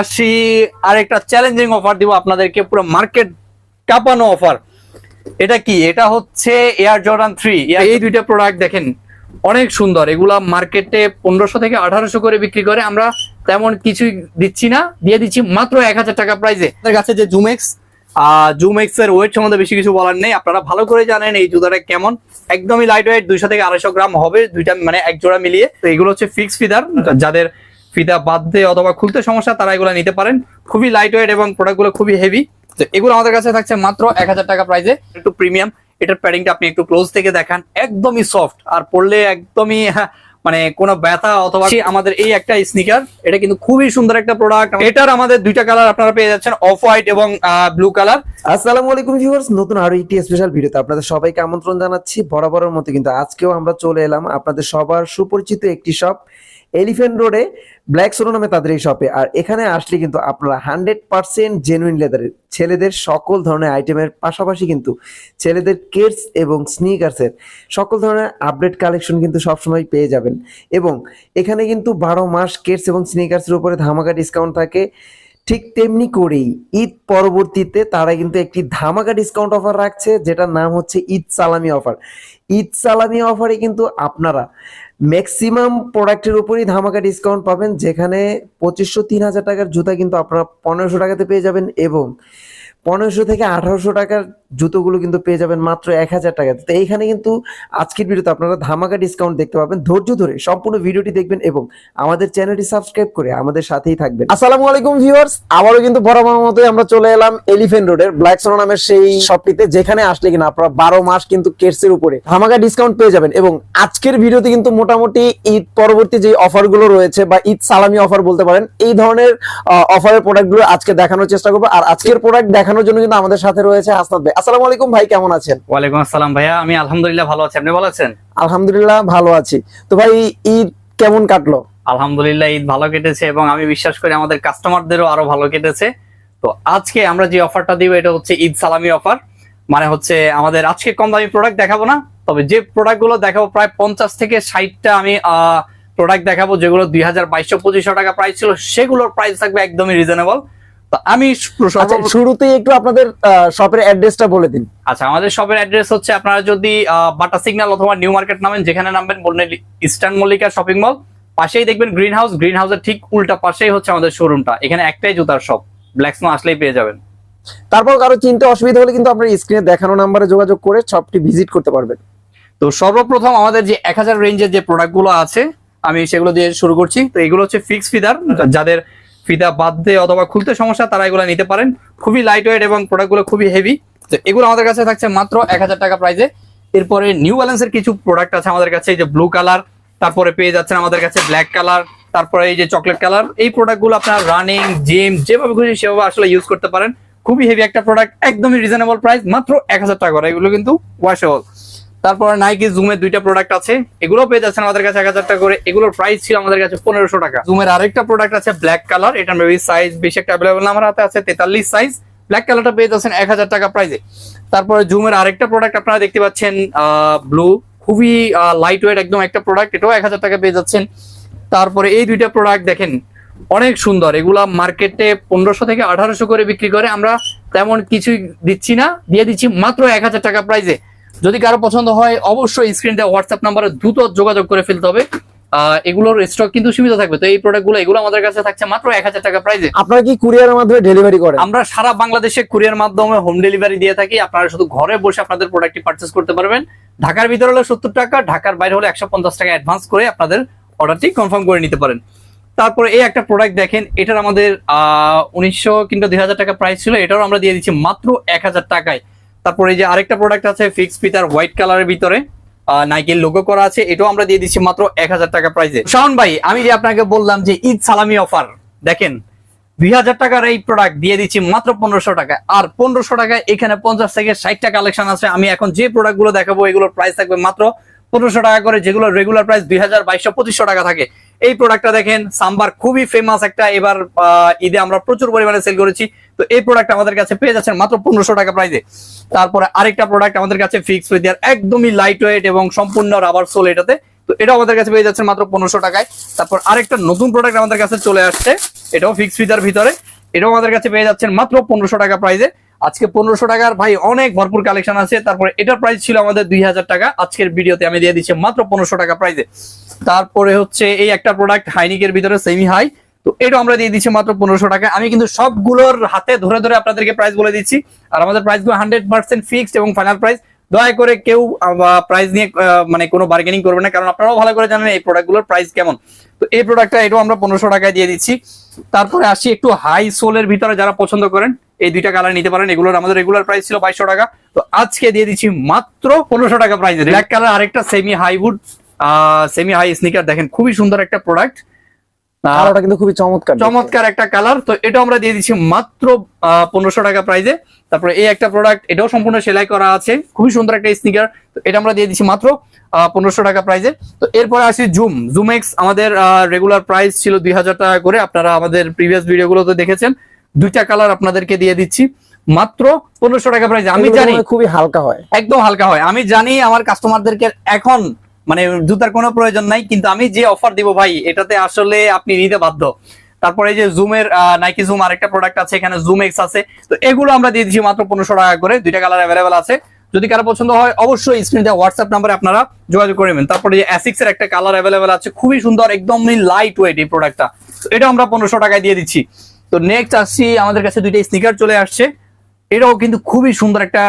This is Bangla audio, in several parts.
আসি আরেকটা চ্যালেঞ্জিং অফার দিব আপনাদেরকে পুরো মার্কেট কাঁপানো অফার এটা কি? এটা হচ্ছে এয়ার জর্ডান থ্রি এই দুইটা প্রোডাক্ট দেখেন অনেক সুন্দর। এগুলা মার্কেটে পনেরোশো থেকে আঠারোশো করে বিক্রি করে। আমরা তেমন কিছুই দিচ্ছি না দিয়ে দিচ্ছি মাত্র এক হাজার টাকা প্রাইসে আমাদের কাছে যে জুমেক্স জুমেক্স এর ওয়েট সম্বন্ধে বেশি কিছু বলার নেই। আপনারা ভালো করে জানেন এই জুতাটা কেমন। একদমই লাইট ওয়েট দুইশো থেকে আড়াইশো গ্রাম হবে দুইটা মানে এক জোড়া মিলিয়ে। তো এগুলো হচ্ছে ফিক্স ফিদার যাদের ফিতা বাঁধতে অথবা খুলতে সমস্যা তারা এগুলো নিতে পারেন। খুবই লাইট ওয়েট এবং প্রোডাক্টগুলো খুবই হেভি তো এগুলো আমাদের কাছে থাকছে মাত্র এক হাজার টাকা প্রাইসে একটু প্রিমিয়াম এটার প্যাডিংটা আপনি একটু ক্লোজ থেকে দেখান। একদমই সফট আর পড়লে একদমই হ্যাঁ, মানে কোনো ব্যথা অথবা আমাদের এই একটা স্নিকার এটা কিন্তু খুবই সুন্দর একটা প্রোডাক্ট এটার আমাদের দুইটা কালার আপনারা পেয়ে যাচ্ছেন অফ হোয়াইট এবং ব্লু কালার আসসালামু আলাইকুম ভিউয়ার্স নতুন আরও একটি স্পেশাল ভিডিওতে আপনাদের সবাইকে আমন্ত্রণ জানাচ্ছি। বরাবরের মতো কিন্তু আজকেও আমরা চলে এলাম আপনাদের সবার সুপরিচিত একটি শপ এলিফ্যান্ট রোডে ব্ল্যাক সোনো নামে তাদের এই শপে আর এখানে আসলে কিন্তু আপনারা হান্ড্রেড পার্সেন্ট জেনুইন লেদারের ছেলেদের সকল ধরনের আইটেমের পাশাপাশি কিন্তু ছেলেদের কেটস এবং স্নিকার্সের সকল ধরনের আপডেট কালেকশন কিন্তু সবসময় পেয়ে যাবেন। এবং এখানে কিন্তু বারো মাস কেটস এবং স্নিকার্সের উপরে ধামাকা ডিসকাউন্ট থাকে। ঠিক তেমনি করেই ঈদ পরবর্তীতে তারা কিন্তু একটি ধামাকা ডিসকাউন্ট অফার রাখছে, যেটার নাম হচ্ছে ঈদ সালামি অফার ঈদ সালামি অফারে কিন্তু আপনারা ম্যাক্সিমাম প্রোডাক্টের উপরই ধামাকা ডিসকাউন্ট পাবেন, যেখানে পঁচিশশো, তিন হাজার টাকার জুতা কিন্তু আপনারা পনেরোশো টাকাতে পেয়ে যাবেন এবং পনেরোশো থেকে আঠারোশো টাকার জুতোগুলো কিন্তু পেয়ে যাবেন মাত্র এক হাজার টাকাতে। তো এইখানে কিন্তু আজকের ভিডিওতে আপনারা ধামাকা ডিসকাউন্ট দেখতে পাবেন। ধৈর্য ধরে সম্পূর্ণ ভিডিওটি দেখবেন এবং আমাদের চ্যানেলটি সাবস্ক্রাইব করে আমাদের সাথেই থাকবেন। আসসালামু আলাইকুম ভিউয়ার্স আবারও কিন্তু বরাবর মতোই আমরা চলে এলাম এলিফেন্ট রোডের ব্ল্যাক সোনা নামের সেই শপটিতে যেখানে আসলে কিনা আপনারা বারো মাস কিন্তু কেটসের উপরে ধামাকা ডিসকাউন্ট পেয়ে যাবেন এবং আজকের ভিডিওতে কিন্তু মোটামুটি ঈদ পরবর্তী যে অফারগুলো রয়েছে বা ঈদ সালামি অফার বলতে পারেন, এই ধরনের অফারের প্রোডাক্টগুলো আজকে দেখানোর চেষ্টা করব। আর আজকের প্রোডাক্ট দেখানোর জন্য কিন্তু আমাদের সাথে রয়েছে হাসনাত ভাই। আসসালামু আলাইকুম ভাই কেমন আছেন? ওয়ালাইকুম আসসালাম ভাইয়া আমি আলহামদুলিল্লাহ ভালো আছি। আপনি ভালো আছেন? আলহামদুলিল্লাহ ভালো আছি। তো ভাই ঈদ কেমন কাটলো? আলহামদুলিল্লাহ ঈদ ভালো কেটেছে এবং আমি বিশ্বাস করি আমাদের কাস্টমারদেরও আরও ভালো কেটেছে। তো আজকে আমরা যে অফারটা দিব এটা হচ্ছে ঈদ সালামি অফার মানে হচ্ছে আমাদের আজকে কম দামি প্রোডাক্ট দেখাবো না তবে যে প্রোডাক্টগুলো দেখাবো প্রায় পঞ্চাশ থেকে ষাটটা আমি প্রোডাক্ট দেখাবো যেগুলো দুই হাজার বাইশশো পঁচিশশো টাকা প্রাইস ছিল সেগুলোর প্রাইস থাকবে একদমই রিজনেবল তো আমি আচ্ছা শুরুতেই একটু আপনাদের শপের অ্যাড্রেসটা বলে দিন। আচ্ছা আমাদের শপের অ্যাড্রেস হচ্ছে আপনারা যদি বাটা সিগন্যাল অথবা নিউ মার্কেট নামেন যেখানে নামবেন বললেন ইস্টার্ন মল্লিকা শপিং মল পাশেই দেখবেন গ্রিন হাউস গ্রিন হাউসের ঠিক উল্টা পাশেই হচ্ছে আমাদের শোরুমটা এখানে একটাই জুতার শপ ব্ল্যাক স্নো আসলেই পেয়ে যাবেন। তারপর কারও চিন্তা অসুবিধা হলে কিন্তু আপনার স্ক্রিনে দেখানো নাম্বারে যোগাযোগ করে শপটি ভিজিট করতে পারবেন। তো সর্বপ্রথম আমাদের যে এক হাজার রেঞ্জের যে প্রোডাক্টগুলো আছে আমি সেগুলো দিয়ে শুরু করছি। তো এগুলো হচ্ছে ফিক্স ফিদার যাদের ফিদা বাদ দিয়ে অথবা খুলতে সমস্যা, তারা এগুলো নিতে পারেন। খুবই লাইট ওয়েট এবং প্রোডাক্টগুলো খুবই হেভি তো এগুলো আমাদের কাছে থাকছে মাত্র এক হাজার টাকা প্রাইসে এরপরে নিউ ব্যালেন্সের কিছু প্রোডাক্ট আছে আমাদের কাছে, এই যে ব্লু কালার তারপরে পেয়ে যাচ্ছেন আমাদের কাছে ব্ল্যাক কালার তারপরে এই যে চকলেট কালার এই প্রোডাক্টগুলো আপনার রানিং জিম যেভাবে খুশি সেভাবে আসলে ইউজ করতে পারেন। খুবই হেভি একটা প্রোডাক্ট একদমই রিজনেবল প্রাইস মাত্র এক হাজার টাকা এগুলো কিন্তু ওয়াশেবল তারপর নাইকি জুমের দুইটা প্রোডাক্ট আছে। এগুলো পেয়ে যাচ্ছেন আমাদের কাছে এক হাজার টাকা করে। এগুলোর প্রাইস ছিল আমাদের কাছে পনেরোশো টাকা। জুমের আরেকটা প্রোডাক্ট আছে ব্ল্যাক কালার এটা মেবি সাইজ বেশি একটা অ্যাভেলেবল আমার হাতে আছে, তেতাল্লিশ সাইজ ব্ল্যাক কালারটা পেয়ে যাচ্ছেন এক হাজার টাকা প্রাইসে তারপরে জুমের আরেকটা প্রোডাক্ট আপনারা দেখতে পাচ্ছেন ব্লু খুবই লাইট ওয়েট একদম একটা প্রোডাক্ট এটাও এক হাজার টাকা পেয়ে যাচ্ছেন। তারপরে এই দুইটা প্রোডাক্ট দেখেন, অনেক সুন্দর। এগুলা মার্কেটে পনেরোশো থেকে আঠারোশো করে বিক্রি করে। আমরা তেমন কিছুই দিচ্ছি না। দিয়ে দিচ্ছি মাত্র এক হাজার টাকা প্রাইসে যদি কারও পছন্দ হয় অবশ্যই স্ক্রিনটা হোয়াটসঅ্যাপ নাম্বারে দ্রুত যোগাযোগ করে ফেলতে হবে। এগুলোর স্টক কিন্তু সীমিত থাকবে। তো এই প্রোডাক্টগুলো এগুলো আমাদের কাছে থাকছে মাত্র এক হাজার টাকা প্রাইসে আপনারা কি কুরিয়ারের মাধ্যমে ডেলিভারি করেন? আমরা সারা বাংলাদেশে কুরিয়ার মাধ্যমে হোম ডেলিভারি দিয়ে থাকি। আপনারা শুধু ঘরে বসে আপনাদের প্রোডাক্টটি পারচেস করতে পারবেন। ঢাকার ভিতরে হলে সত্তর টাকা ঢাকার বাইরে হলে একশো পঞ্চাশ টাকা অ্যাডভান্স করে আপনাদের অর্ডারটি কনফার্ম করে নিতে পারেন। তারপরে এই একটা প্রোডাক্ট দেখেন এটার আমাদের আহ উনিশশো কিংবা দুই হাজার টাকা প্রাইস ছিল এটাও আমরা দিয়ে দিচ্ছি মাত্র এক হাজার টাকায়। তারপরে এই যে আরেকটা প্রোডাক্ট আছে ফিক্স পিতার হোয়াইট কালারের ভিতরে নাইকের লোগো করা আছে। এটাও আমরা দিয়ে দিচ্ছি মাত্র এক হাজার টাকা প্রাইসে শাওন ভাই, আমি যে আপনাকে বললাম যে ঈদ সালামি অফার দেখেন, দুই হাজার টাকার এই প্রোডাক্ট দিয়ে দিচ্ছি মাত্র পনেরোশো টাকা। আর পনেরোশো টাকায় এখানে পঞ্চাশ থেকে ষাটটা কালেকশন আছে। আমি এখন যে প্রোডাক্টগুলো দেখাবো, এগুলোর প্রাইস থাকবে মাত্র পনেরোশো টাকা করে, যেগুলো রেগুলার প্রাইস দুই হাজার বাইশশো, পঁচিশশো টাকা থাকে। এই প্রোডাক্টটা দেখেন, সাম্বার খুবই ফেমাস একটা, এবার ঈদে আমরা প্রচুর পরিমাণে সেল করেছি। তো এই প্রোডাক্ট আমাদের কাছে পেয়ে যাচ্ছেন মাত্র পনেরোশো টাকা প্রাইসে তারপরে আরেকটা প্রোডাক্ট আমাদের কাছে ফিক্স হয়ে দেওয়ার একদমই লাইট ওয়েট এবং সম্পূর্ণ রাবার সোল এটাতে। তো এটা আমাদের কাছে পেয়ে যাচ্ছেন মাত্র পনেরোশো টাকায়। তারপর আরেকটা নতুন প্রোডাক্ট আমাদের কাছে চলে আসছে, এটাও ফিক্স ফিতার ভিতরে। এটাও আমাদের কাছে পেয়ে যাচ্ছেন মাত্র পনেরোশো টাকা প্রাইজে আজকে পনেরোশো টাকার ভাই অনেক ভরপুর কালেকশন আছে। তারপরে এটার প্রাইস ছিল আমাদের দুই হাজার টাকা। আজকের ভিডিওতে আমি দিয়ে দিচ্ছি মাত্র পনেরোশো টাকা প্রাইজে তারপরে হচ্ছে এই একটা প্রোডাক্ট হাইনিকের ভিতরে সেমি হাই তো এটা আমরা দিয়ে দিচ্ছি মাত্র পনেরোশো টাকা আমি কিন্তু সবগুলোর হাতে ধরে ধরে আপনাদেরকে প্রাইস বলে দিচ্ছি। আর আমাদের প্রাইসগুলো হান্ড্রেড পার্সেন্ট ফিক্সড এবং ফাইনাল প্রাইস দয়া করে কেউ প্রাইস নিয়ে মানে কোনো বার্গেনিং করবে না, কারণ আপনারাও ভালো করে জানেন এই প্রোডাক্টগুলোর প্রাইস কেমন। তো এই প্রোডাক্টটা এটাও আমরা পনেরোশো টাকায় দিয়ে দিচ্ছি। তারপরে আসি একটু হাই সোলের ভিতরে যারা পছন্দ করেন, এই দুইটা কালার নিতে পারেন। এগুলোর আমাদের রেগুলার প্রাইস ছিল বাইশশো টাকা। তো আজকে দিয়ে দিচ্ছি মাত্র পনেরোশো টাকা প্রাইস ব্ল্যাক কালার আরেকটা সেমি হাইউড সেমি হাই স্নিকার দেখেন, খুবই সুন্দর একটা প্রোডাক্ট ওটা কিন্তু খুবই চমৎকার চমৎকার একটা কালার। তো এটা আমরা দিয়ে দিচ্ছি মাত্র পনেরোশো টাকা প্রাইজে তারপরে এই একটা প্রোডাক্ট এটাও সম্পূর্ণ সেলাই করা আছে। খুবই সুন্দর একটা স্নিকার তো এটা আমরা দিয়ে দিচ্ছি মাত্র পনেরোশো টাকা প্রাইজে তো এরপরে আসি জুম জুম এক্স আমাদের রেগুলার প্রাইস ছিল দুই হাজার টাকা করে। আপনারা আমাদের প্রিভিয়াস ভিডিওগুলোতে দেখেছেন। দুইটা কালার আপনাদেরকে দিয়ে দিচ্ছি। মাত্র পনেরোশো টাকা প্রাইজে আমি জানি খুবই হালকা হয়। একদম হালকা হয়। আমি জানি আমার কাস্টমারদেরকে এখন মানে জুতার কোনো প্রয়োজন নাই, কিন্তু আমি যে অফার দিব ভাই, এটাতে আসলে আপনি নিতে বাধ্য। তারপরে এই যে জুমের নাইকি জুম আরেকটা প্রোডাক্ট আছে, এখানে জুম এক্স আছে। তো এগুলো আমরা দিয়ে দিচ্ছি মাত্র পনেরোশো টাকা করে, দুইটা কালার অ্যাভেলেবেল আছে। যদি কারও পছন্দ হয়, অবশ্যই স্ক্রিন হোয়াটসঅ্যাপ নাম্বারে আপনারা যোগাযোগ করে নেবেন। তারপরে যে অ্যাসিক্স এর একটা কালার অ্যাভেলেবেল আছে, খুবই সুন্দর, একদমই লাইট ওয়েট এই প্রোডাক্টটা এটা আমরা পনেরোশো টাকায় দিয়ে দিচ্ছি। তো নেক্সট আসছি, আমাদের কাছে দুইটা স্নিকার চলে আসছে। এটাও কিন্তু খুবই সুন্দর একটা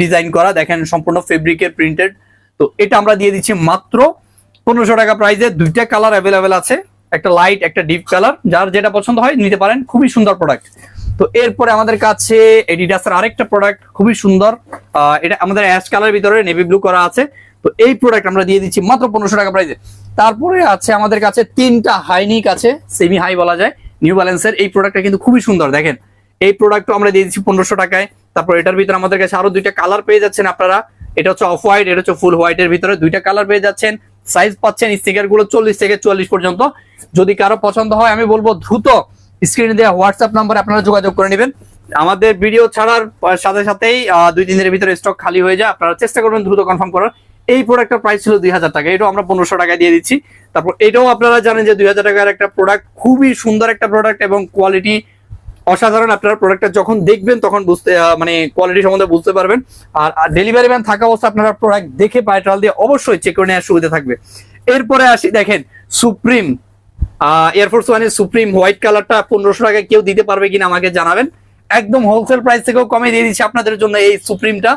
ডিজাইন করা। দেখেন সম্পূর্ণ ফেব্রিকের প্রিন্টেড তো এটা আমরা দিয়ে দিচ্ছি মাত্র পনেরোশো টাকা প্রাইসে দুইটা কালার অ্যাভেলেবেল আছে, একটা লাইট একটা ডিপ কালার যার যেটা পছন্দ হয় নিতে পারেন, খুবই সুন্দর প্রোডাক্ট তো এরপরে আমাদের কাছে এডিডাসের আরেকটা প্রোডাক্ট খুবই সুন্দর। এটা আমাদের অ্যাশ কালার ভিতরে নেভি ব্লু করা আছে। তো এই প্রোডাক্ট আমরা দিয়ে দিচ্ছি মাত্র পনেরোশো টাকা প্রাইসে তারপরে আছে আমাদের কাছে তিনটা হাইনিক আছে সেমি হাই বলা যায়। নিউ ব্যালেন্সের এই প্রোডাক্টটা কিন্তু খুবই সুন্দর, দেখেন। এই প্রোডাক্টও আমরা দিয়ে দিচ্ছি পনেরোশো টাকায়। তারপর এটার ভিতরে আমাদের কাছে আরও দুইটা কালার পেয়ে যাচ্ছেন আপনারা। এটা হচ্ছে অফ হোয়াইট, এটা হচ্ছে ফুল হোয়াইটের ভিতরে দুইটা কালার পেয়ে যাচ্ছেন। সাইজ পাচ্ছেন স্টিকারগুলো চল্লিশ থেকে চুয়াল্লিশ পর্যন্ত। যদি কারও পছন্দ হয়, আমি বলব দ্রুত স্ক্রিনে দেওয়া হোয়াটসঅ্যাপ নাম্বারে আপনারা যোগাযোগ করে নেবেন। আমাদের ভিডিও ছাড়ার সাথে সাথেই দুই দিনের ভিতরে স্টক খালি হয়ে যায়। আপনারা চেষ্টা করবেন দ্রুত কনফার্ম করার। এই প্রোডাক্টের প্রাইস ছিল দুই হাজার টাকা। এটাও আমরা পনেরোশো টাকায় দিয়ে দিচ্ছি। তারপর এটাও আপনারা জানেন যে দুই হাজার টাকার একটা প্রোডাক্ট খুবই সুন্দর একটা প্রোডাক্ট এবং কোয়ালিটি অসাধারণ আপনারা প্রোডাক্টটা যখন দেখবেন, তখন বুঝতে মানে কোয়ালিটি সম্বন্ধে বুঝতে পারবেন। আর ডেলিভারি ম্যান থাকা অবস্থা আপনারা প্রোডাক্ট দেখে পায়ে দিয়ে অবশ্যই চেক করে নেওয়ার সুবিধা থাকবে। এরপরে আসি, দেখেন সুপ্রিম এয়ারফোর্স ওয়ানের সুপ্রিম হোয়াইট কালারটা পনেরোশো টাকায় কেউ দিতে পারবে কিনা আমাকে জানাবেন। একদম হোলসেল প্রাইস থেকেও কমে দিয়ে দিচ্ছি আপনাদের জন্য এই সুপ্রিমটা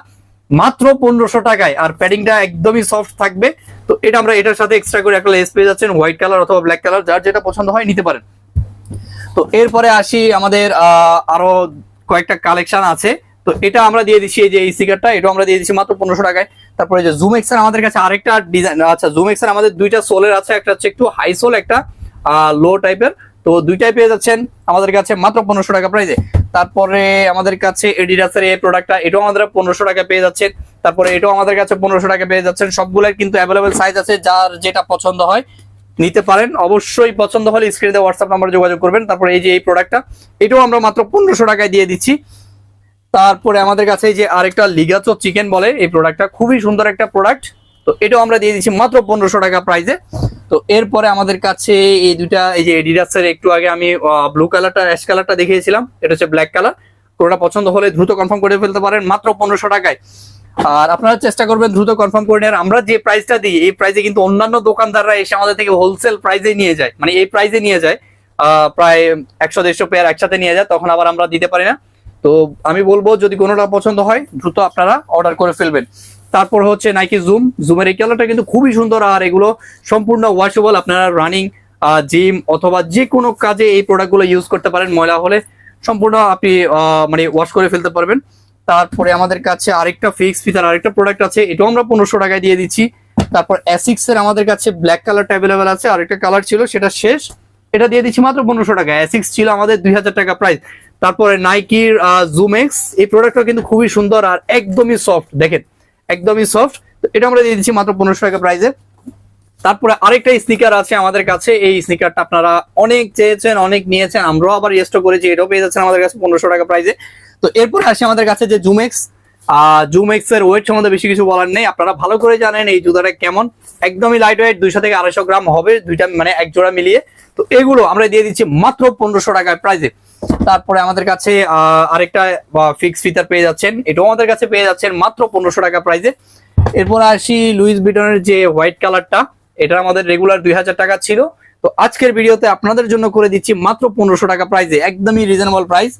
মাত্র পনেরোশো টাকায়, আর প্যাডিংটা একদমই সফট থাকবে। তো এটা আমরা এটার সাথে এক্সট্রা করে একটা লেস পেয়ে যাচ্ছেন হোয়াইট কালার অথবা ব্ল্যাক কালার যার যেটা পছন্দ হয় নিতে পারেন। তো এরপরে আসি আমাদের আরও কয়েকটা কালেকশন আছে। তো এটা আমরা দিয়ে দিচ্ছি যে এই সিগারটা এটা আমরা দিয়ে দিচ্ছি মাত্র পনেরোশো টাকায়। তারপরে যে জুম এক্সের আমাদের কাছে আরেকটা ডিজাইন আচ্ছা জুম এক্সের আমাদের দুইটা সোলের আছে, একটা হচ্ছে একটু হাই সোল একটা লো টাইপের তো দুইটাই পেয়ে যাচ্ছেন আমাদের কাছে মাত্র পনেরোশো টাকা প্রাইসে তারপরে আমাদের কাছে এডিডাসের এই প্রোডাক্টটা এটাও আমাদের পনেরোশো টাকা পেয়ে যাচ্ছেন। তারপরে এটাও আমাদের কাছে পনেরোশো টাকা পেয়ে যাচ্ছেন। সবগুলোর কিন্তু অ্যাভেলেবেল সাইজ আছে, যার যেটা পছন্দ হয়। নিতে পারেন। অবশ্যই পছন্দ হলে স্ক্রিনে হোয়াটসঅ্যাপ নাম্বারে যোগাযোগ করবেন। তারপরে এই যে এই প্রোডাক্টটা এটাও আমরা মাত্র পনেরোশো টাকায় দিয়ে দিচ্ছি। তারপরে আমাদের কাছে যে আরেকটা লিগাচো চিকেন বলে, এই প্রোডাক্টটা খুবই সুন্দর একটা প্রোডাক্ট তো এটাও আমরা দিয়ে দিচ্ছি মাত্র পনেরোশো টাকা প্রাইসে তো এরপরে আমাদের কাছে এই দুটা এই যে এডিডাসের একটু আগে আমি ব্লু কালারটা অ্যাশ কালারটা দেখিয়েছিলাম। এটা হচ্ছে ব্ল্যাক কালার কোনটা পছন্দ হলে দ্রুত কনফার্ম করে ফেলতে পারেন। মাত্র পনেরোশো টাকায়। আর আপনারা চেষ্টা করবেন দ্রুত কনফার্ম করে নেওয়ার। আমরা যে প্রাইসটা দিই, এই প্রাইসে কিন্তু অন্যান্য দোকানদাররা এসে আমাদের থেকে হোলসেল প্রাইসে নিয়ে যায়। মানে এই প্রাইসে নিয়ে যায়। প্রায় একশো দেড়শো পেয়ার একসাথে নিয়ে যায়, তখন আবার আমরা দিতে পারি না। তো আমি বলব, যদি কোনোটা পছন্দ হয়, দ্রুত আপনারা অর্ডার করে ফেলবেন। তারপর হচ্ছে নাইকি জুম জুমের এই কালারটা কিন্তু খুবই সুন্দর, আর এগুলো সম্পূর্ণ ওয়াশেবল আপনারা রানিং জিম অথবা যে কোনো কাজে এই প্রোডাক্টগুলো ইউজ করতে পারেন। ময়লা হলে সম্পূর্ণ আপনি মানে ওয়াশ করে ফেলতে পারবেন। তারপরে আমাদের কাছে আরেকটা ফিক্স ফিতার আরেকটা প্রোডাক্ট আছে, এটাও আমরা পনেরোশো টাকায় দিয়ে দিচ্ছি। তারপর অ্যাসিক্স এর আমাদের কাছে ব্ল্যাক কালারটা অ্যাভেলেবেল আছে, আরেকটা কালার ছিল, সেটা শেষ। এটা দিয়ে দিচ্ছি মাত্র পনেরোশো টাকা অ্যাসিক্স ছিল আমাদের দুই হাজার টাকা প্রাইস তারপরে নাইকির জুমেক্স এই প্রোডাক্টটা কিন্তু খুবই সুন্দর আর একদমই সফট দেখেন, একদমই সফট এটা আমরা দিয়ে দিচ্ছি মাত্র পনেরোশো টাকা প্রাইসে তারপরে আরেকটা স্নিকার আছে আমাদের কাছে, এই স্নিকারটা আপনারা অনেক চেয়েছেন, অনেক নিয়েছেন, আমরাও আবার রেস্টো করেছি, এটাও পেয়ে যাচ্ছেন আমাদের কাছে পনেরোশো টাকা প্রাইসে তো এরপর আসে আমাদের কাছে যে জুমেক্স জুম এক্সের ওয়েট সম্বন্ধে বেশি কিছু বলার নেই। আপনারা ভালো করে জানেন এই জুতাটা কেমন। একদমই লাইট ওয়েট দুইশো থেকে আড়াইশো গ্রাম হবে, দুইটা মানে এক জোড়া মিলিয়ে। তো এগুলো আমরা দিয়ে দিচ্ছি মাত্র পনেরোশো টাকার প্রাইসে তারপরে আমাদের কাছে আরেকটা ফিক্স ফিতার পেয়ে যাচ্ছেন। এটাও আমাদের কাছে পেয়ে যাচ্ছেন মাত্র পনেরোশো টাকা প্রাইসে এরপর আসি লুইস বিটনের যে হোয়াইট কালারটা এটা আমাদের রেগুলার দুই হাজার টাকা ছিল। তো আজকের ভিডিওতে আপনাদের জন্য করে দিচ্ছি মাত্র পনেরোশো টাকা প্রাইসে একদমই রিজনেবল প্রাইস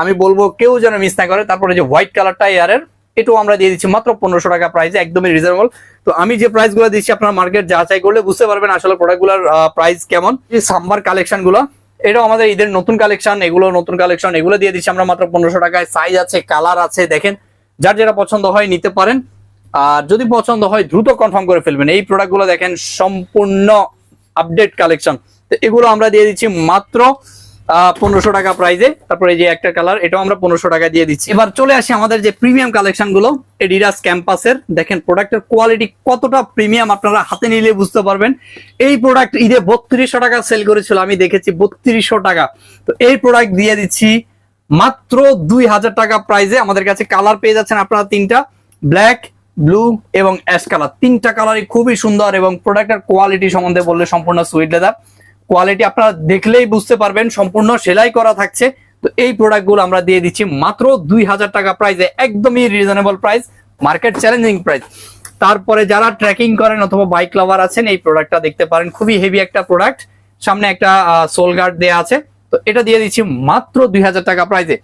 আমি বলব কেউ যেন মিস না করে। তারপরে যে হোয়াইট কালারটা এয়ারের এটাও আমরা দিয়ে দিচ্ছি মাত্র পনেরোশো টাকা প্রাইসে একদমই রিজনেবল তো আমি যে প্রাইসগুলো দিচ্ছি, আপনার মার্কেট যাচাই করলে বুঝতে পারবেন আসলে প্রোডাক্টগুলার প্রাইস কেমন। এই কালেকশনগুলো, এটাও আমাদের ঈদের নতুন কালেকশন এগুলো নতুন কালেকশন এগুলো দিয়ে দিচ্ছি আমরা মাত্র পনেরোশো টাকায়। সাইজ আছে কালার আছে, দেখেন। যার যেটা পছন্দ হয় নিতে পারেন। আর যদি পছন্দ হয়, দ্রুত কনফার্ম করে ফেলবেন। এই প্রোডাক্টগুলো দেখেন সম্পূর্ণ আপডেট কালেকশন তো এগুলো আমরা দিয়ে দিচ্ছি মাত্র পনেরোশো টাকা প্রাইজে তারপরে যে একটা কালার এটাও আমরা পনেরোশো টাকা দিয়ে দিচ্ছি। এবার চলে আসি আমাদের যে প্রিমিয়াম কালেকশনগুলো এডিডাস ক্যাম্পাসের দেখেন প্রোডাক্টের কোয়ালিটি কতটা প্রিমিয়াম আপনারা হাতে নিলে বুঝতে পারবেন। এই প্রোডাক্ট ঈদে বত্রিশশো টাকা সেল করেছিল, আমি দেখেছি বত্রিশশো টাকা। তো এই প্রোডাক্ট দিয়ে দিচ্ছি মাত্র দুই হাজার টাকা প্রাইজে আমাদের কাছে কালার পেয়ে যাচ্ছেন আপনারা তিনটা ব্ল্যাক ব্লু এবং অ্যাশ কালার তিনটা কালারই খুবই সুন্দর এবং প্রোডাক্টের কোয়ালিটি সম্বন্ধে বললে সম্পূর্ণ সুইট লেদার কোয়ালিটি আপনারা দেখলেই বুঝতে পারবেন, সম্পূর্ণ সেলাই করা থাকছে। তো এই প্রোডাক্টগুলো আমরা দিয়ে দিচ্ছি মাত্র দুই হাজার টাকা প্রাইসে একদমই reasonable price market challenging price তারপরে যারা ট্রেকিং করেন অথবা বাইক লাভার আছেন, এই প্রোডাক্টটা দেখতে পারেন। খুবই হেভি একটা প্রোডাক্ট সামনে একটা সোল গার্ড দেওয়া আছে। তো এটা দিয়ে দিচ্ছি মাত্র দুই হাজার টাকা প্রাইসে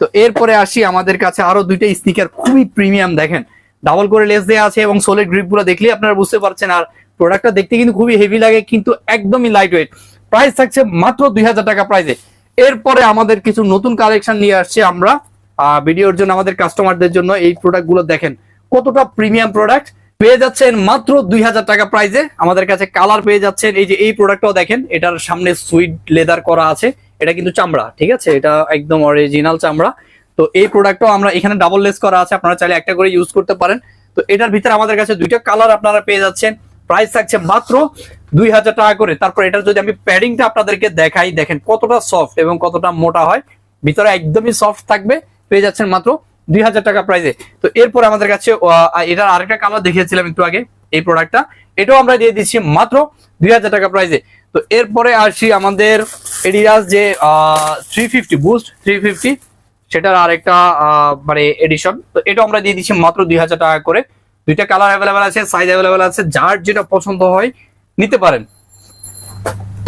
তো এরপরে আসি আমাদের কাছে আরও দুইটা স্নিকার খুবই প্রিমিয়াম দেখেন। ডাবল করে লেস দেওয়া আছে এবং সোলের গ্রিপগুলো দেখলেই আপনারা বুঝতে পারছেন আর প্রোডাক্টটা দেখতে কিন্তু খুবই হেভি লাগে, কিন্তু একদমই লাইট ওয়েট প্রাইস থাকছে মাত্র দুই হাজার টাকা প্রাইসে এরপরে আমাদের কিছু নতুন কালেকশন নিয়ে আসছে আমরা ভিডিওর জন্য আমাদের কাস্টমারদের জন্য। এই প্রোডাক্টগুলো দেখেন, কতটা প্রিমিয়াম প্রোডাক্ট পেয়ে যাচ্ছেন মাত্র দুই হাজার টাকা প্রাইসে আমাদের কাছে কালার পেয়ে যাচ্ছেন। এই যে এই প্রোডাক্টটাও দেখেন, এটার সামনে সুইট লেদার করা আছে। এটা কিন্তু চামড়া, ঠিক আছে? এটা একদম অরিজিনাল চামড়া। তো এই প্রোডাক্টটাও আমরা এখানে ডাবল লেস করা আছে। আপনারা চাইলে একটা করে ইউজ করতে পারেন। তো এটার ভিতরে আমাদের কাছে দুইটা কালার আপনারা পেয়ে যাচ্ছেন। প্রাইস থাকছে মাত্র দুই হাজার টাকা করে। তারপর এটার যদি আমি প্যাডিংটা আপনাদেরকে দেখাই, দেখেন কতটা সফট এবং কতটা মোটা হয়। ভিতরে একদমই সফট থাকবে, পেয়ে যাচ্ছেন মাত্র দুই হাজার টাকা প্রাইসে তো এরপর আমাদের কাছে এটার আরেকটা কালার দেখিয়েছিলাম একটু আগে, এই প্রোডাক্টটা এটাও আমরা দিয়ে দিচ্ছি মাত্র দুই হাজার টাকা প্রাইসে তো এরপরে আসি আমাদের এডিডাস যে three fifty boost three fifty সেটার আরেকটা মানে এডিশন তো এটা আমরা দিয়ে দিচ্ছি মাত্র দুই হাজার টাকা করে। দুইটা কালার অ্যাভেলেবেল আছে সাইজ অ্যাভেলেবেল আছে, যার যেটা পছন্দ হয় নিতে পারেন।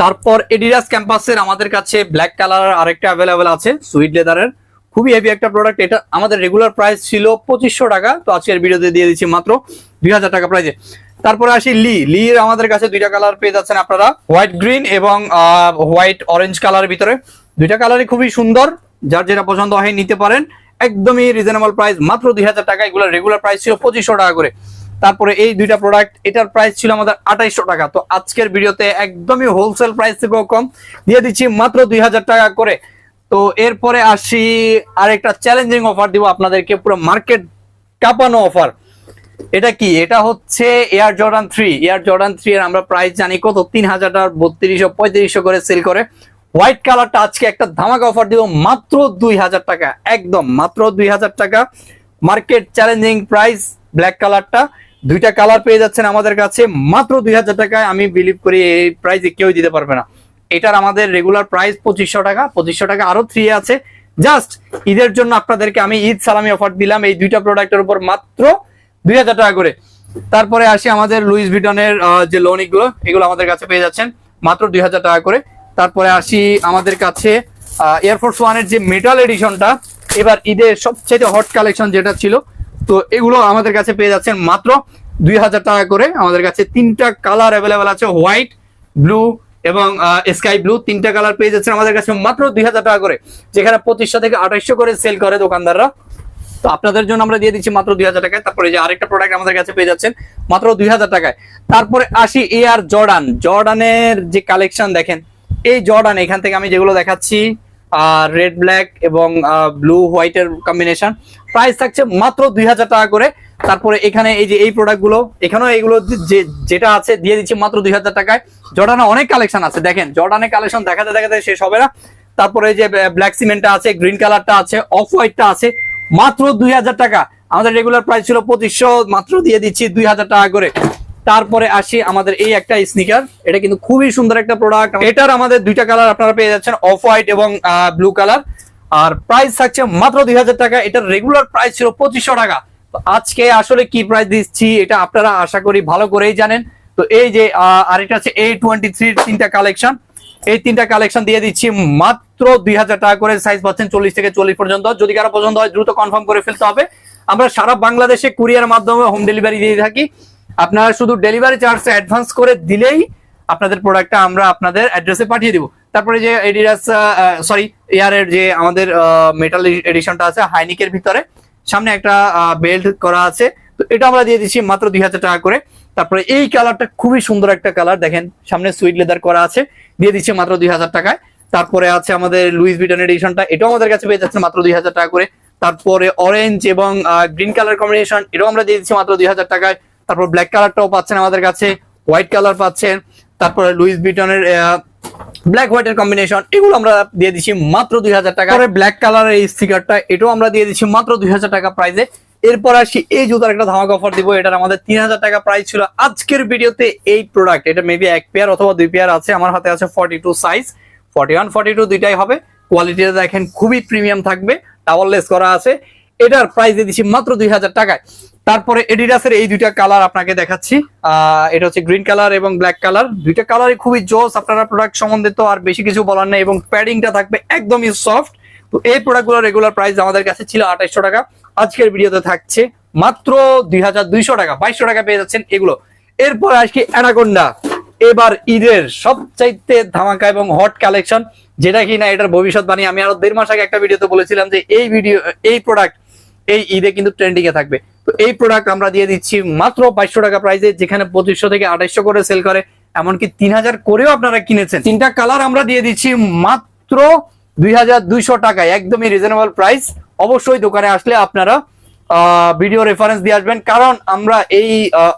তারপর এডিডাস ক্যাম্পাসের আমাদের কাছে ব্ল্যাক কালার আরেকটা অ্যাভেলেবেল আছে সুইট লেদারের খুবই হেভি একটা প্রোডাক্ট এটা আমাদের রেগুলার প্রাইস ছিল পঁচিশশো টাকা, তো আজকের ভিডিওতে দিয়ে দিচ্ছি মাত্র দুই হাজার টাকা প্রাইসে তারপরে আসি লি লি এর আমাদের কাছে দুইটা কালার পেয়ে যাচ্ছেন আপনারা হোয়াইট গ্রিন এবং হোয়াইট অরেঞ্জ কালারের ভিতরে। দুইটা কালারই খুবই সুন্দর, যার যেটা পছন্দ হয় নিতে পারেন। একদমই রিজনেবল প্রাইস মাত্র দুই হাজার টাকা এগুলো রেগুলার প্রাইস ছিল পঁচিশশো টাকা করে। তারপরে এই দুইটা প্রোডাক্ট এটার প্রাইস ছিল আমাদের আঠাইশশো টাকা। তো আজকের ভিডিওতে একদমই হোলসেল প্রাইস থেকেও কম। দিয়ে দিচ্ছি মাত্র দুই হাজার টাকা করে। তো এরপরে আসি, আরেকটা চ্যালেঞ্জিং অফার দিব আপনাদেরকে, পুরো মার্কেট কাঁপানো অফার এটা কি? এটা হচ্ছে Air Jordan three Air Jordan three এর আমরা প্রাইস জানি কত? তিন হাজার বত্রিশশো, পঁয়ত্রিশশো করে সেল করে। হোয়াইট কালারটা আজকে একটা ধামাকা অফার দিব মাত্র দুই হাজার টাকা, একদম মাত্র দুই হাজার টাকা। মার্কেট চ্যালেঞ্জিং প্রাইস ব্ল্যাক কালারটা দুইটা কালার পেয়ে যাচ্ছেন আমাদের কাছে মাত্র দুই হাজার টাকায়। আমি বিলিভ করি এই প্রাইসে কেউ দিতে পারবে না। এটার আমাদের রেগুলার প্রাইস পঁচিশশো টাকা পঁচিশশো টাকা আরও থ্রি আছে। জাস্ট ঈদের জন্য আপনাদেরকে আমি ঈদ সালামি অফার দিলাম এই দুইটা প্রোডাক্টের উপর মাত্র দুই হাজার টাকা করে। তারপরে আসি আমাদের লুইস ভিটনের যে লোনিকগুলো এগুলো আমাদের কাছে পেয়ে যাচ্ছেন মাত্র দুই হাজার টাকা করে। তারপরে আসি আমাদের কাছে এয়ারফোর্স ওয়ানের যে মেটাল এডিশনটা এবার ঈদের সবচেয়ে হট কালেকশন যেটা ছিল, তো এগুলো আমাদের কাছে পেয়ে যাচ্ছেন মাত্র দুই হাজার টাকা করে। আমাদের কাছে তিনটা কালার অ্যাভেলেবেল আছে হোয়াইট ব্লু এবং স্কাই ব্লু তিনটা কালার পেয়ে যাচ্ছেন আমাদের কাছে মাত্র দুই হাজার টাকা করে, যেখানে পঁচিশশো থেকে আঠাইশশো করে সেল করে দোকানদাররা। তো আপনাদের জন্য আমরা দিয়ে দিচ্ছি মাত্র দুই হাজার টাকায়। তারপরে যে আরেকটা প্রোডাক্ট আমাদের কাছে পেয়ে যাচ্ছেন মাত্র দুই হাজার টাকায়। তারপরে আসি এ আর জর্ডান জর্ডানের যে কালেকশন দেখেন এই জর্ডান, এখান থেকে আমি যেগুলো দেখাচ্ছি রেড ব্ল্যাক এবং ব্লু হোয়াইটের কম্বিনেশন প্রাইস থাকছে মাত্র দুই হাজার টাকা করে। তারপরে এখানে এই যে এই প্রোডাক্টগুলো, এখানেও এইগুলো যে যেটা আছে দিয়ে দিচ্ছি মাত্র দুই হাজার টাকায়। জর্ডানে অনেক কালেকশন আছে, দেখেন, জর্ডানে কালেকশন দেখাতে দেখাতে শেষ হবে না। তারপরে যে ব্ল্যাক সিমেন্টটা আছে গ্রিন কালারটা আছে অফ হোয়াইটটা আছে, মাত্র দুই হাজার টাকা। আমাদের রেগুলার প্রাইস ছিল পঁচিশশো, মাত্র দিয়ে দিচ্ছি দুই হাজার টাকা করে। তারপরে আসি আমাদের এই একটা স্নিকার এটা কিন্তু খুবই সুন্দর একটা প্রোডাক্ট এটার আমাদের দুইটা কালার আপনারা পেয়ে যাচ্ছেন অফ হোয়াইট এবং ব্লু কালার আর প্রাইস থাকছে মাত্র দুই হাজার টাকা। এটার রেগুলার প্রাইস ছিল পঁচিশশো টাকা। আজকে আসলে কি প্রাইস দিচ্ছি এটা আপনারা আশা করি ভালো করেই জানেন। তো এই যে আহ, আরেকটা হচ্ছে এই টোয়েন্টি থ্রির তিনটা কালেকশন এই তিনটা কালেকশন দিয়ে দিচ্ছি মাত্র দুই হাজার টাকা করে সাইজ পাচ্ছেন চল্লিশ থেকে চল্লিশ পর্যন্ত। যদি কারও পছন্দ হয় দ্রুত কনফার্ম করে ফেলতে হবে। আমরা সারা বাংলাদেশে কুরিয়ার মাধ্যমে হোম ডেলিভারি দিয়ে থাকি। আপনারা শুধু ডেলিভারি চার্জ অ্যাডভান্স করে দিলেই আপনাদের প্রোডাক্টটা আমরা আপনাদের অ্যাড্রেসে পাঠিয়ে দিব। তারপরে যে এডিডাস সরি এয়ারের যে আমাদের মেটাল এডিশনটা আছে হাইনিকের ভিতরে, সামনে একটা বেল্ট করা আছে। তো এটা আমরা দিয়ে দিচ্ছি মাত্র দুই হাজার টাকা করে। তারপরে এই কালারটা খুবই সুন্দর একটা কালার দেখেন, সামনে সুইট লেদার করা আছে। দিয়ে দিচ্ছে মাত্র দুই হাজার টাকায়। তারপরে আছে আমাদের লুইস ভিটন এডিশনটা এটাও আমাদের কাছে পেয়ে যাচ্ছে মাত্র দুই হাজার টাকা করে। তারপরে অরেঞ্জ এবং গ্রিন কালার কম্বিনেশন এটাও আমরা দিয়ে দিচ্ছি মাত্র দুই হাজার টাকায়। তারপর ব্ল্যাক কালারটাও পাচ্ছেন আমাদের কাছে হোয়াইট কালার পাচ্ছেন, তারপরে লুইস ভিটনের ব্ল্যাক হোয়াইটের কম্বিনেশন এগুলো আমরা দিয়ে দিচ্ছি মাত্র দুই হাজার টাকা। ব্ল্যাক কালারের এই স্টিকারটা এটাও আমরা দিয়ে দিচ্ছি মাত্র দুই হাজার টাকা প্রাইসে এরপর আসি এই জুতার একটা ধামাকা অফার দিব, এটার আমাদের তিন হাজার টাকা প্রাইস ছিল। আজকের ভিডিওতে এই প্রোডাক্ট এটা মেবি এক পেয়ার অথবা দুই পেয়ার আছে, আমার হাতে আছে forty two size forty one forty two দুইটাই হবে। কোয়ালিটিটা দেখেন, খুবই প্রিমিয়াম থাকবে ডাবল লেস করা আছে। এটার প্রাইস দিয়ে দিচ্ছি মাত্র দুই হাজার টাকায়। তারপরে এডিডাসের এই দুইটা কালার আপনাকে দেখাচ্ছি। এটা হচ্ছে গ্রিন কালার এবং ব্ল্যাক কালার দুইটা কালারই খুবই জোস, আপনারা প্রোডাক্ট সম্বন্ধে তো আর বেশি কিছু বলার নেই এবং প্যাডিংটা থাকবে একদমই সফট তো এই প্রোডাক্টগুলোর রেগুলার প্রাইস আমাদের কাছে ছিল আঠাইশশো টাকা। আজকের ভিডিওতে থাকছে মাত্র দুই হাজার দুইশো টাকা, বাইশশো টাকা পেয়ে যাচ্ছেন এগুলো। এরপর আজকে অ্যানাকোন্ডা এবার ঈদের সবচাইতে ধামাকা এবং হট কালেকশন যেটা কিনা এটার ভবিষ্যৎবাণী। আমি আরও দেড় মাস আগে একটা ভিডিওতে বলেছিলাম যে এই ভিডিও এই প্রোডাক্ট এই ঈদে কিন্তু ট্রেন্ডিং এ থাকবে। তো এই প্রোডাক্ট আমরা দিয়ে দিচ্ছি মাত্র বাইশশো টাকা প্রাইসে যেখানে পঁচিশশো থেকে আঠাইশশো করে সেল করে, এমনকি তিন হাজার করেও আপনারা কিনেছেন। তিনটা কালার আমরা দিয়ে দিচ্ছি মাত্র দুই হাজার দুইশো টাকায়, একদমই রিজনেবল প্রাইস অবশ্যই দোকানে আসলে আপনারা ভিডিও রেফারেন্স দিয়ে আসবেন। কারণ আমরা এই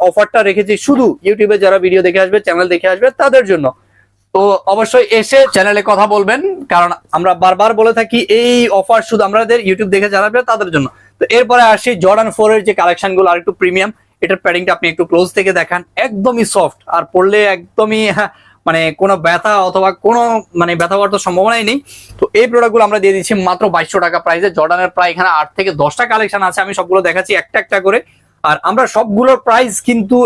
অফারটা রেখেছি শুধু ইউটিউবে যারা ভিডিও দেখে আসবে চ্যানেল দেখে আসবে, তাদের জন্য। তো অবশ্যই এসে চ্যানেলে কথা বলবেন, কারণ আমরা বারবার বলে থাকি, এই অফার শুধু আমাদের ইউটিউব দেখে যারা তাদের জন্য। তো এরপরে আসি জর্ডান ফোর এর যে কালেকশনগুলো আর একটু প্রিমিয়াম এটার প্যাডিংটা আপনি একটু ক্লোজ থেকে দেখান। একদমই সফট আর পড়লে একদমই হ্যাঁ, মানে কোনো ব্যথা অথবা কোনো মানে ব্যথা হওয়ার তো সম্ভাবনাই নেই। তো এই প্রোডাক্টগুলো আমরা দিয়ে দিচ্ছি মাত্র বাইশশো টাকা প্রাইসে জর্ডানের প্রায় এখানে আট থেকে দশটা কালেকশন আছে আমি সবগুলো দেখাচ্ছি একটা একটা করে। আর আমরা সবগুলোর প্রাইস কিন্তু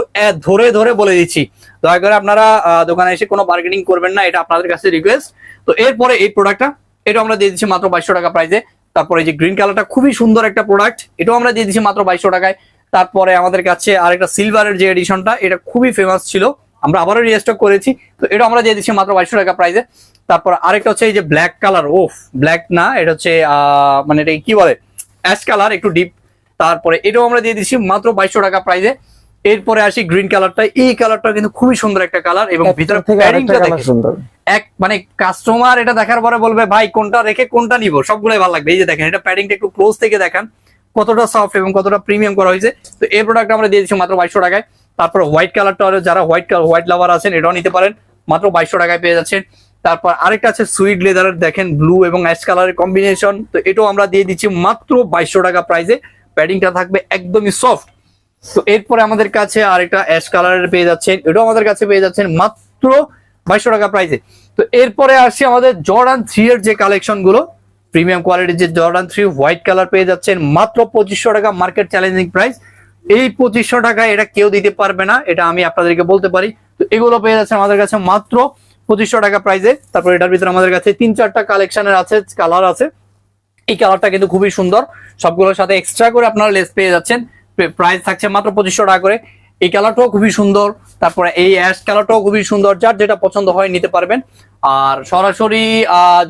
ধরে ধরে বলে দিচ্ছি। দয়া করে আপনারা দোকানে এসে কোনো বার্গেনিং করবেন না এটা আপনাদের কাছে রিকোয়েস্ট তো এরপরে এই প্রোডাক্টটা এটা আমরা দিয়ে দিচ্ছি মাত্র বাইশশো টাকা প্রাইসে তারপরে এই যে গ্রিন কালারটা খুবই সুন্দর একটা প্রোডাক্ট এটাও আমরা দিয়ে দিচ্ছি মাত্র বাইশশো টাকায়। তারপরে আমাদের কাছে আরেকটা সিলভারের যে এডিশনটা এটা খুবই ফেমাস ছিল, আমরা আবারও রিস্টক করেছি, তো এটা আমরা দিয়ে দিচ্ছি মাত্র বাইশশো টাকা প্রাইসে তারপর আরেকটা হচ্ছে এই যে ব্ল্যাক কালার ওফ ব্ল্যাক না, এটা হচ্ছে মানে এটা কি বলে অ্যাশ কালার একটু ডিপ তারপরে এটাও আমরা দিয়ে দিচ্ছি মাত্র বাইশশো টাকা প্রাইসে এরপরে আসি গ্রিন কালারটা এই কালারটা কিন্তু খুবই সুন্দর একটা কালার এবং ভিতরে এক মানে কাস্টমার এটা দেখার পরে বলবে ভাই কোনটা রেখে কোনটা নিব? সবগুলোই ভালো লাগবে। এই যে দেখেন এটা প্যাডিংটা একটু ক্লোজ থেকে দেখান। কতটা সফট এবং কতটা প্রিমিয়াম করা হয়েছে। তো এই প্রোডাক্ট আমরা দিয়ে দিচ্ছি মাত্র বাইশশো টাকায়। তারপর হোয়াইট কালারটা যারা হোয়াইট হোয়াইট লাভার আছেন এটাও নিতে পারেন। মাত্র বাইশশো টাকায় পেয়ে যাচ্ছেন। তারপর আরেকটা আছে সুইট লেদারের দেখেন ব্লু এবং অ্যাশ কালারের কম্বিনেশন তো এটাও আমরা দিয়ে দিচ্ছি মাত্র বাইশশো টাকা প্রাইসে প্যাডিংটা থাকবে একদমই সফট তো এরপরে আমাদের কাছে আরেকটা অ্যাশ কালারের পেয়ে যাচ্ছেন। এটাও আমাদের কাছে পেয়ে যাচ্ছেন মাত্র বাইশশো টাকা প্রাইসে তো এরপরে আসছি আমাদের জর্ডান থ্রি এর যে কালেকশনগুলো প্রিমিয়াম কোয়ালিটির যে জর্ডান থ্রি হোয়াইট কালার পেয়ে যাচ্ছেন, মাত্র পঁচিশশো টাকা মার্কেট চ্যালেঞ্জিং প্রাইস এই পঁচিশশো টাকা এটা কেউ দিতে পারবে না, এটা আমি আপনাদেরকে বলতে পারি। তো এগুলো পেয়ে যাচ্ছে আমাদের কাছে মাত্র পঁচিশশো টাকা প্রাইসে তারপর এটার ভিতরে আমাদের কাছে তিন চারটা কালেকশনের আছে কালার আছে। এই কালারটা কিন্তু খুবই সুন্দর। সবগুলোর সাথে এক্সট্রা করে আপনারা লেস পেয়ে যাচ্ছেন। প্রাইস থাকছে মাত্র পঁচিশশো টাকা করে। এই কালারটাও খুবই সুন্দর। তারপরে এই অ্যাশ কালারটাও খুবই সুন্দর। যার যেটা পছন্দ হয় নিতে পারবেন। আর সরাসরি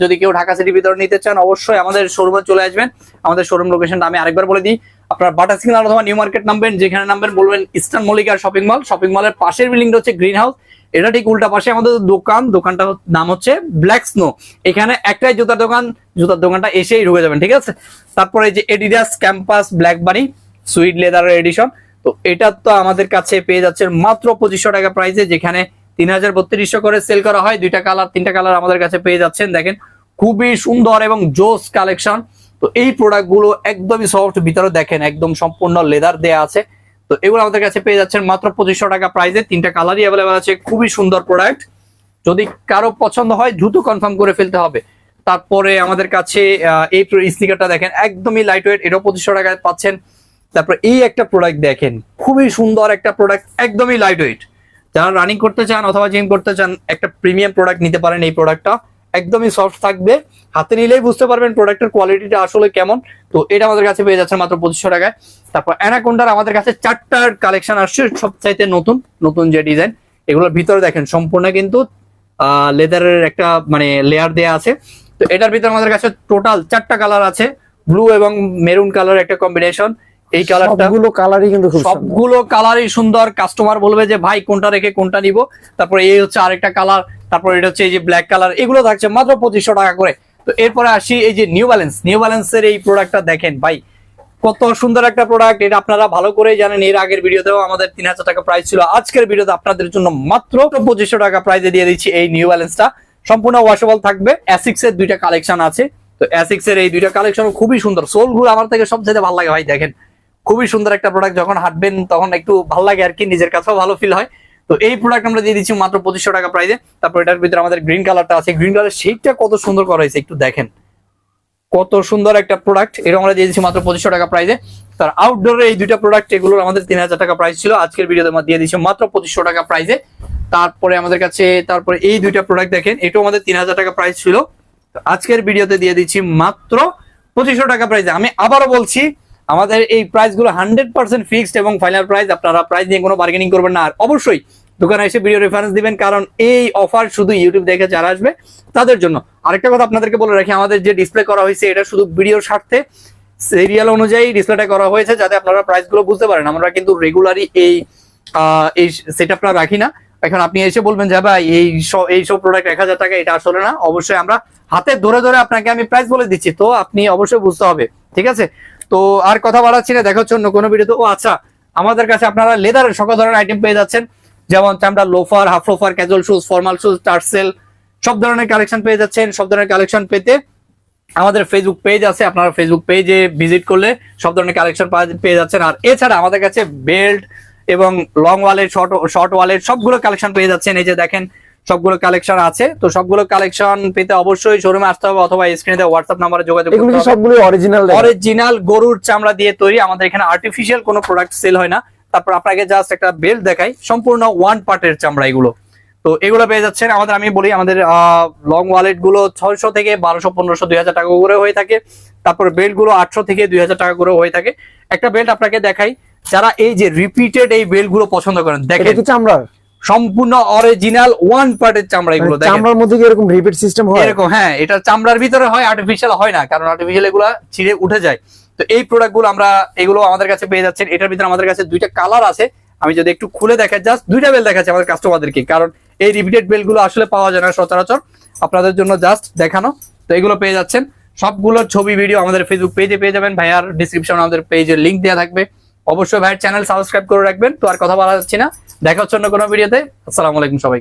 যদি কেউ ঢাকা সিটির ভিতরে নিতে চান, অবশ্যই আমাদের শোরুমে চলে আসবেন। আমাদের শোরুম লোকেশনটা আমি আরেকবার বলে দিই। আপনার বাটা সিগন্যাল অথবা নিউ মার্কেট নামবেন, যেখানে নামবেন, বলবেন ইস্টার্ন মল্লিকার শপিং মল শপিং মলের পাশের বিল্ডিংটা হচ্ছে গ্রিন হাউস এটা ঠিক উল্টা পাশে আমাদের দোকান। দোকানটা নাম হচ্ছে ব্ল্যাক স্নো এখানে একটাই জুতার দোকান। জুতার দোকানটা এসেই ঢুকে যাবেন, ঠিক আছে? তারপরে এই যে Adidas campus black bunny suede লেদারের এডিশন। তো এটা তো আমাদের কাছে পেয়ে যাচ্ছে মাত্র পঁচিশশো টাকা প্রাইসে, যেখানে তিন হাজার বত্রিশশো করে সেল করা হয়। দুইটা কালার, তিনটা কালার আমাদের কাছে পেয়ে যাচ্ছেন। দেখেন, খুবই সুন্দর এবং জোস কালেকশন। তো এই প্রোডাক্টগুলো একদমই সফট, ভিতরে দেখেন, একদম সম্পূর্ণ লেদার দেয়া আছে। তো এগুলো আমাদের কাছে পেয়ে যাচ্ছেন মাত্র পঁচিশশো টাকা প্রাইসে। তিনটা কালারই অ্যাভেলেবেল আছে, খুবই সুন্দর প্রোডাক্ট। যদি কারও পছন্দ হয়, দ্রুত কনফার্ম করে ফেলতে হবে। তারপরে আমাদের কাছে এই স্নিকারটা দেখেন, একদমই লাইট ওয়েট এটাও পঁচিশশো টাকায় পাচ্ছেন। তারপর এই একটা প্রোডাক্ট দেখেন, খুবই সুন্দর একটা প্রোডাক্ট একদমই লাইট ওয়েট যারা রানিং করতে চান অথবা জিম করতে চান, একটা প্রিমিয়াম প্রোডাক্ট নিতে পারেন এই প্রোডাক্টটা একদমই সফট থাকবে। হাতে নিলেই বুঝতে পারবেন প্রোডাক্টের কোয়ালিটিটা আসলে কেমন। তো এটা আমাদের কাছে পেয়ে যাচ্ছে মাত্র পঁচিশশো টাকায়। তারপর অ্যানাকোন্ডার আমাদের কাছে চারটার কালেকশন আসছে, সবচাইতে নতুন নতুন যে ডিজাইন এগুলোর ভিতরে দেখেন, সম্পূর্ণ কিন্তু লেদারের একটা মানে লেয়ার দেয়া আছে। তো এটার ভিতরে আমাদের কাছে টোটাল চারটা কালার আছে ব্লু এবং মেরুন কালার একটা কম্বিনেশন এই কালারটা সবগুলো কালারই কিন্তু খুব সবগুলো কালারই সুন্দর। কাস্টমার বলবে যে ভাই কোনটা রেখে কোনটা নিব? তারপরে এই হচ্ছে আরেকটা কালার তারপর এটা হচ্ছে এই যে ব্ল্যাক কালার এগুলো থাকছে মাত্র পঁচিশশো টাকা করে। তো এরপরে আসি এই যে নিউ ব্যালেন্স নিউ ব্যালেন্সের এই প্রোডাক্টটা দেখেন ভাই কত সুন্দর একটা প্রোডাক্ট এটা আপনারা ভালো করেই জানেন এর আগের ভিডিওতেও আমাদের তিন হাজার টাকা প্রাইস ছিল। আজকের ভিডিওতে আপনাদের জন্য মাত্র পঁচিশশো টাকা প্রাইসে দিয়ে দিচ্ছি এই নিউ ব্যালেন্সটা সম্পূর্ণ ওয়াশেবল থাকবে। অ্যাসিক্স এর দুইটা কালেকশন আছে। তো অ্যাসিক্স এর এই দুইটা কালেকশন খুবই সুন্দর। সোলগুলো আমার থেকে সবচেয়ে ভালো লাগে ভাই দেখেন। খুবই সুন্দর একটা প্রোডাক্ট যখন হাঁটবেন তখন একটু ভালো লাগে আর কি, নিজের কাছেও ভালো ফিল হয়। তো এই প্রোডাক্ট আমরা দিয়ে দিচ্ছি মাত্র পঁচিশশো টাকা প্রাইসে তারপর এটার ভিতরে আমাদের গ্রিন কালারটা আছে। গ্রিন কালার শেডটা কত সুন্দর করা হয়েছে একটু দেখেন। কত সুন্দর একটা প্রোডাক্ট এটা আমরা দিয়ে দিচ্ছি মাত্র পঁচিশশো টাকা প্রাইসে তার আউটডোরের এই দুইটা প্রোডাক্ট এগুলোর আমাদের তিন হাজার টাকা প্রাইস ছিল। আজকের ভিডিওতে আমরা দিয়ে দিচ্ছি মাত্র পঁচিশশো টাকা প্রাইসে তারপরে আমাদের কাছে, তারপরে এই দুইটা প্রোডাক্ট দেখেন, এটাও আমাদের তিন হাজার টাকা প্রাইস ছিল। আজকের ভিডিওতে দিয়ে দিচ্ছি মাত্র পঁচিশশো টাকা প্রাইসে আমি আবারও বলছি আমাদের এই প্রাইসগুলো হান্ড্রেড পার্সেন্ট ফিক্সড এবং ফাইনাল প্রাইস আপনারা প্রাইস নিয়ে কোনো বার্গেনিং করবেন না। আর অবশ্যই দোকানে এসে ভিডিও রেফারেন্স দিবেন, কারণ এই অফার শুধু ইউটিউব দেখে যারা আসবে, তাদের জন্য। আরেকটা কথা আপনাদেরকে বলে রাখি, আমাদের যে ডিসপ্লে করা হয়েছে, এটা শুধু ভিডিওর স্বার্থে সিরিয়াল অনুযায়ী ডিসপ্লেটা করা হয়েছে, যাতে আপনারা প্রাইসগুলো বুঝতে পারেন। আমরা কিন্তু রেগুলারই এই এই সেট আপটা রাখি না। এখন আপনি এসে বলবেন যে, ভাই, এই এই সব প্রোডাক্ট এক হাজার টাকা, এটা আসলে না। অবশ্যই আমরা হাতে ধরে ধরে আপনাকে আমি প্রাইস বলে দিচ্ছি। তো আপনি অবশ্যই বুঝতে হবে, ঠিক আছে? তো আর কথা বাড়াচ্ছি না, দেখা অন্য কোনো ভিডিওতে ও আচ্ছা আমাদের কাছে আপনারা লেদারের সকল ধরনের আইটেম পেয়ে যাচ্ছেন। যেমন চামড়া loafer half loafer casual shoes formal shoes tassel সব ধরনের কালেকশন পেয়ে যাচ্ছেন, সব ধরনের কালেকশন পেতে। আমাদের ফেসবুক পেজ আছে, আপনারা ফেসবুক পেজে ভিজিট করলে সব ধরনের কালেকশন পেয়ে যাচ্ছেন। আর এছাড়া আমাদের কাছে বেল্ট এবং long wallet short short wallet সবগুলো কালেকশন পেয়ে যাচ্ছেন। এই যে দেখেন সবগুলো কালেকশন আছে। তো সবগুলো কালেকশন পেতে অবশ্যই শোরুমে আসতে হবে অথবা স্ক্রিনে হোয়াটসঅ্যাপ নাম্বারে যোগাযোগ এগুলো সবগুলো অরিজিনাল অরিজিনাল গরুর চামড়া দিয়ে তৈরি। আমাদের এখানে আর্টিফিশিয়াল কোনো প্রোডাক্ট সেল হয় না। তারপর আপনাকে জাস্ট একটা বেল্ট দেখাই। সম্পূর্ণ ওয়ান পার্টের চামড়া এগুলো। তো এগুলো পেয়ে যাচ্ছেন। আমাদের আমি বলি আমাদের লং ওয়ালেটগুলো ছয়শো থেকে বারোশো পনেরোশো দুই হাজার টাকা করে হয়ে থাকে। তারপর বেল্টগুলো আটশো থেকে দুই হাজার টাকা করে হয়ে থাকে। একটা বেল্ট আপনাকে দেখাই। যারা এই যে রিপিটেড এই বেল্টগুলো পছন্দ করেন দেখেন। কি চামড়ার? সম্পূর্ণ অরিজিনাল ওয়ান পার্টের চামড়া এগুলো মানে চামড়ার মধ্যে কি এরকম রিপিট সিস্টেম হয়? এরকম হ্যাঁ এটা চামড়ার ভিতরে হয় আর্টিফিশিয়াল হয় না কারণ আর্টিফিশিয়াল এগুলো ছিঁড়ে উঠে যায়। তো এই প্রোডাক্টগুলো আমরা এগুলো আমাদের কাছে পেয়ে যাচ্ছেন। এটার ভিতরে আমাদের কাছে দুইটা কালার আছে। আমি যদি একটু খুলে দেখা জাস্ট দুইটা বেল দেখাচ্ছি আমাদের কাস্টমারদেরকে কারণ এই রিপিটেড বেলগুলো আসলে পাওয়া যায় না সচরাচর। আপনাদের জন্য জাস্ট দেখানো। তো এগুলো পেয়ে যাচ্ছেন। সবগুলোর ছবি ভিডিও আমাদের ফেসবুক পেজে পেয়ে যাবেন। ভাইয়ার ডিসক্রিপশন আমাদের পেজের লিংক দেওয়া থাকবে। অবশ্যই ভাইয়ের চ্যানেল সাবস্ক্রাইব করে রাখবেন, তো আর কথা বলা যাচ্ছে না। দেখা হচ্ছে অন্য কোনো ভিডিওতে। আসসালামু আলাইকুম সবাই